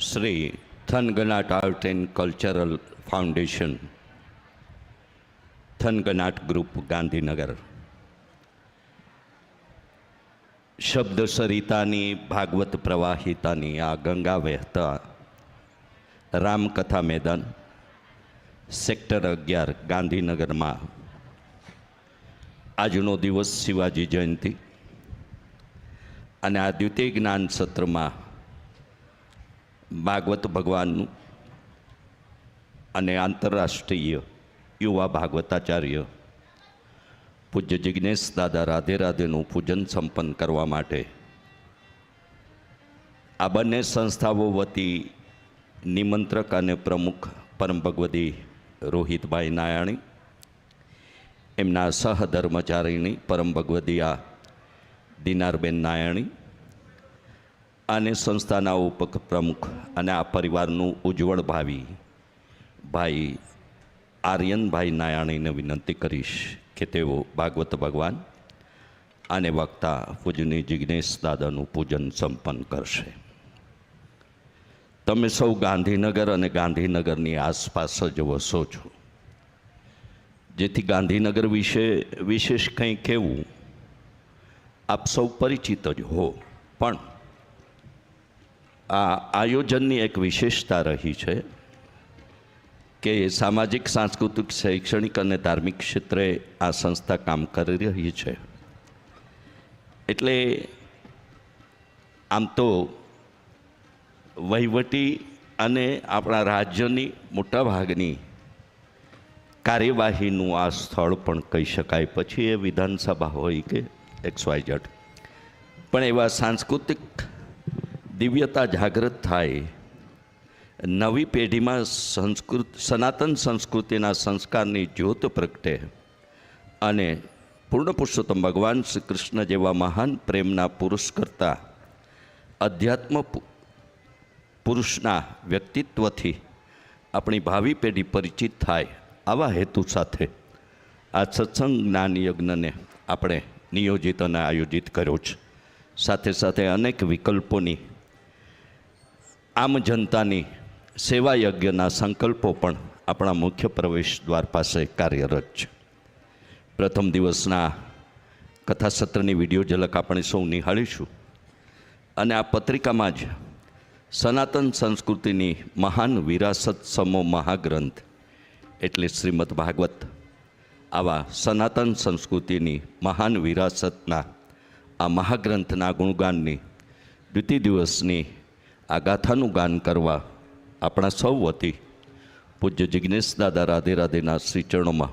Shri Thanganat art and cultural foundation, Thanganat group Gandhinagar. શબ્દ સરિતાની ભાગવત પ્રવાહિતાની આ ગંગા વહેતા રામકથા મેદાન સેક્ટર અગિયાર ગાંધીનગરમાં. આજનો દિવસ શિવાજી જયંતિ. અને આ દ્વિતીય જ્ઞાન સત્રમાં ભાગવત ભગવાનનું અને આંતરરાષ્ટ્રીય યુવા ભાગવતાચાર્ય પૂજ્ય જિજ્ઞેશ દાદા રાધે રાધેનું પૂજન સંપન્ન કરવા માટે આ બંને સંસ્થાઓ વતી નિમંત્રક અને પ્રમુખ પરમ ભગવતી રોહિતભાઈ નાયાણી, એમના સહધર્મચારીણી પરમ ભગવતી આ દિનારબેન નાયાણી અને સંસ્થાના ઉપપ્રમુખ અને આ પરિવારનું ઉજ્જવળ ભાવિ ભાઈ આર્યનભાઈ નાયાણીને વિનંતી કરીશ કે તેઓ ભાગવત ભગવાન અને વક્તા પૂજની જિજ્ઞેશ દાદાનું પૂજન સંપન્ન કરશે. તમે સૌ ગાંધીનગર અને ગાંધીનગરની આસપાસ જ વસો છો. જેથી ગાંધીનગર વિશે વિશેષ કંઈ કહેવું આપ સૌ પરિચિત જ હો. પણ આ આયોજનની એક વિશેષતા રહી છે કે સામાજિક, સાંસ્કૃતિક, શૈક્ષણિક અને ધાર્મિક ક્ષેત્રે આ સંસ્થા કામ કરી રહી છે. એટલે આમ તો વહીવટી અને આપણા રાજ્યની મોટાભાગની કાર્યવાહીનું આ સ્થળ પણ કહી શકાય. પછી એ વિધાનસભા હોય કે એક્સ વાય પણ એવા સાંસ્કૃતિક દિવ્યતા જાગૃત થાય. નવી પેઢીમાં સંસ્કૃત, સનાતન સંસ્કૃતિના સંસ્કારની જ્યોત પ્રગટે અને પૂર્ણ પુરુષોત્તમ ભગવાન શ્રી કૃષ્ણ જેવા મહાન પ્રેમના પુરુષ કરતાં અધ્યાત્મ પુરુષના વ્યક્તિત્વથી આપણી ભાવિ પેઢી પરિચિત થાય આવા હેતુ સાથે આ સત્સંગ જ્ઞાન યજ્ઞને આપણે નિયોજિત અને આયોજિત કર્યો છે. સાથે સાથે અનેક વિકલ્પોની આમ જનતાની સેવા યજ્ઞના સંકલ્પો પણ આપણા મુખ્ય પ્રવેશ દ્વાર પાસે કાર્યરત છે. પ્રથમ દિવસના કથાસત્રની વીડિયો ઝલક આપણે સૌ નિહાળીશું. અને આ પત્રિકામાં જ સનાતન સંસ્કૃતિની મહાન વિરાસત સમો મહાગ્રંથ એટલે શ્રીમદ ભાગવત આવા સનાતન સંસ્કૃતિની મહાન વિરાસતના આ મહાગ્રંથના ગુણગાનની દ્વિતીય દિવસની આ ગાથાનું ગાન કરવા આપણા સૌ વતી પૂજ્ય જિજ્ઞેશ દાદા રાધે રાધેના શ્રી ચરણોમાં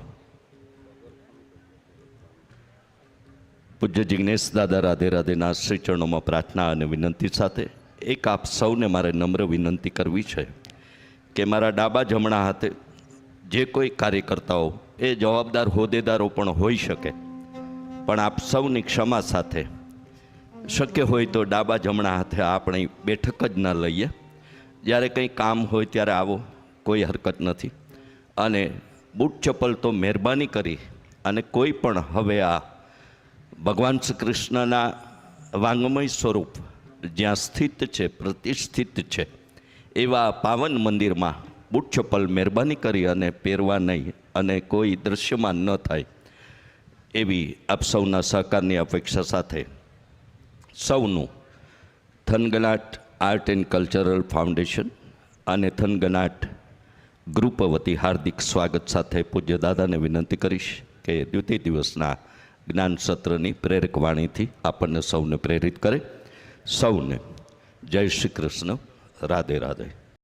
પૂજ્ય જિજ્ઞેશ દાદા રાધે રાધેના શ્રી ચરણોમાં પ્રાર્થના અને વિનંતી સાથે એક આપ સૌને મારે નમ્ર વિનંતી કરવી છે કે મારા ડાબા જમણા હાથે જે કોઈ કાર્યકર્તાઓ, એ જવાબદાર હોદ્દેદારો પણ હોઈ શકે. પણ આપ સૌની ક્ષમા સાથે શક્ય હોય તો ડાબા જમણા હાથે આપણે બેઠક જ ન લઈએ. જ્યારે કંઈ કામ હોય ત્યારે આવો, કોઈ હરકત નથી. અને બૂટ ચપ્પલ તો મહેરબાની કરી અને કોઈ પણ હવે આ ભગવાન શ્રી કૃષ્ણના વાંગમય સ્વરૂપ જ્યાં સ્થિત છે, પ્રતિષ્ઠિત છે, એવા પાવન મંદિરમાં બૂટ ચપ્પલ મહેરબાની કરી અને પહેરવા નહીં અને કોઈ દૃશ્યમાન ન થાય, એવી આપ સૌના સહકારની અપેક્ષા સાથે સૌનું. Thanganat art and cultural foundation અને થનગનાટ ગ્રુપ વતી હાર્દિક સ્વાગત સાથે પૂજ્ય દાદાને વિનંતી કરીશ કે દ્વિતીય દિવસના જ્ઞાન સત્રની પ્રેરક વાણીથી આપણને સૌને પ્રેરિત કરે. સૌને જય શ્રી કૃષ્ણ. રાધે રાધે.